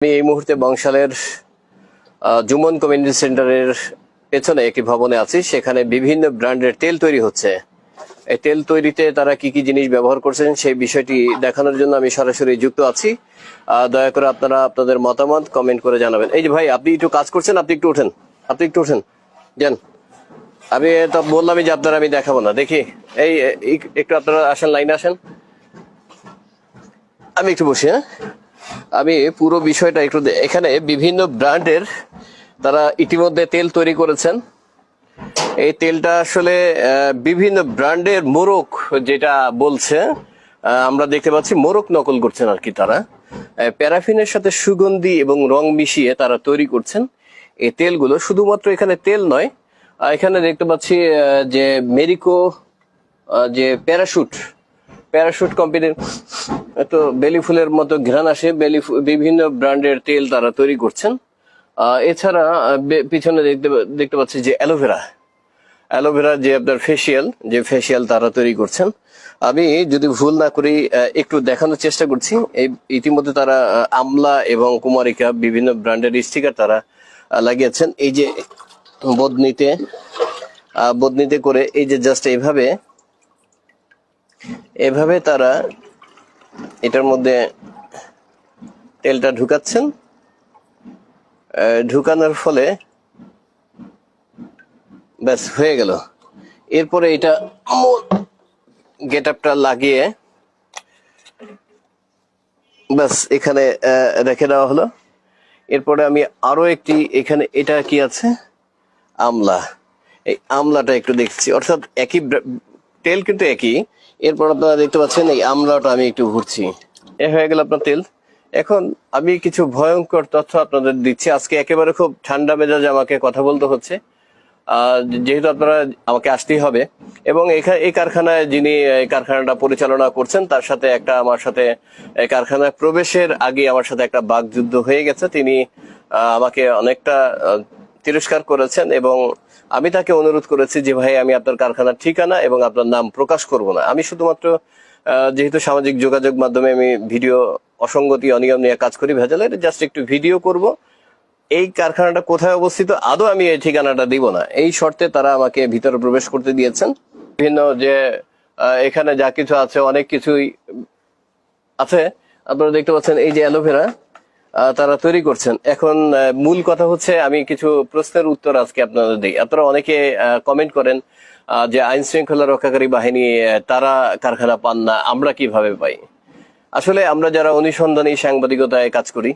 আমি এই মুহূর্তে বংশালের জুমন কমিউনিটি সেন্টারের পেছনে একটি ভবনে আছি। সেখানে বিভিন্ন ব্র্যান্ডের তেল তৈরি হচ্ছে। এই তেল তৈরিতে তারা কি কি জিনিস ব্যবহার করছেন সেই বিষয়টি দেখানোর জন্য আমি সরাসরি যুক্ত আছি। দয়া করে আপনারা আপনাদের মতামত কমেন্ট করে জানাবেন। এই যে ভাই, আপনি একটু কাজ করছেন, আপনি একটু ওঠেন। আপনি একটু ওঠেন। যান। আমি তো বললামই যে আপনারা আমি দেখাবো না। দেখি। এই, এই- একটু আপনারা আসেন, লাইনে আসেন। আমি একটু বসি হ্যাঁ? আমি পুরো বিষয়টা একটু এখানে বিভিন্ন ব্র্যান্ডের তারা ইতিমধ্যে তেল তৈরি করেছেন। এই তেলটা আসলে বিভিন্ন ব্র্যান্ডের মোরক যেটা বলছে আমরা দেখতে পাচ্ছি মোরক নকল করছেন আর কি তারা। প্যারাফিনের সাথে সুগন্ধি এবং রং মিশিয়ে তারা তৈরি করছেন। এই তেলগুলো শুধুমাত্র এখানে তেল নয় এখানে দেখতে পাচ্ছি যে মেরিকো যে প্যারাশুট প্যারাশুট কোম্পানির তো বেলি ফুলের মতো ঘ্রাণ আসে, বেলি বিভিন্ন ব্র্যান্ডের তেল তারা তৈরি করছেন। এছাড়া পিছনে দেখতে দেখতে পাচ্ছি যে অ্যালোভেরা। অ্যালোভেরা যে আপনার ফেসিয়াল যে ফেসিয়াল তারা তৈরি করছেন। আমি যদি ভুল না করি একটু দেখানোর চেষ্টা করছি। এই, ইতিমধ্যে তারা আমলা এবং কুমারিকা বিভিন্ন ব্র্যান্ডের স্টিকার তারা লাগিয়েছেন। এই যে বদনিতে বদনিতে করে, এই যে জাস্ট এইভাবে এভাবে তারা এটার মধ্যে তেলটা ঢুকাচ্ছেন। ঢুকানোর ফলে ব্যাস হয়ে গেল। এরপরে এটা গেট আপটা লাগিয়ে ব্যাস এখানে রেখে দেওয়া হলো। এরপরে আমি আরও একটি, এখানে এটা কি আছে? আমলা। এই আমলাটা একটু দেখছি। অর্থাৎ একই তেল কিন্তু একই। এরপর আপনারা দেখতে পাচ্ছেন, এই আমলাটা আমি একটু ঘুরছি এ হয়ে গেল আপনার তেল। এখন আমি কিছু ভয়ঙ্কর তথ্য আপনাদের দিচ্ছি। আজকে একেবারে খুব ঠান্ডা মেজাজ আমাকে কথা বলতে হচ্ছে। যেহেতু আপনারা আমাকে আসতেই হবে। এবং এই কারখানায় যিনি কারখানাটা পরিচালনা করছেন, তার সাথে একটা আমার সাথে কারখানায় প্রবেশের আগে আমার সাথে একটা বাকযুদ্ধ হয়ে গেছে। তিনি আমাকে অনেকটা তিরস্কার করেছেন এবং আমি তাকে অনুরোধ করেছি যে, ভাই, আমি আপনার কারখানার ঠিকানা এবং আপনার নাম প্রকাশ করব না। আমি শুধুমাত্র যেহেতু সামাজিক যোগাযোগ মাধ্যমে আমি ভিডিও অসঙ্গতি, অনিয়ম নিয়ে কাজ করি ভেজালের জাস্ট একটু ভিডিও করব। এই কারখানাটা কোথায় অবস্থিত, আদৌ আমি এই ঠিকানাটা দিব না। এই শর্তে তারা আমাকে ভিতরে প্রবেশ করতে দিয়েছেন। বিভিন্ন যে এখানে যা কিছু আছে, অনেক কিছুই আছে। আপনারা দেখতে পাচ্ছেন এই যে অ্যালোভেরা তারা তৈরি করছেন। এখন মূল কথা হচ্ছে, আমি কিছু প্রশ্নের উত্তর আজকে আপনাদের দিই। আপনারা অনেকে কমেন্ট করেন যে আইন শৃঙ্খলা রক্ষাকারী বাহিনী তারা কারখানা পান না, আমরা কীভাবে পাই? আসলে আমরা যারা অনুসন্ধানী সাংবাদিকতায় কাজ করি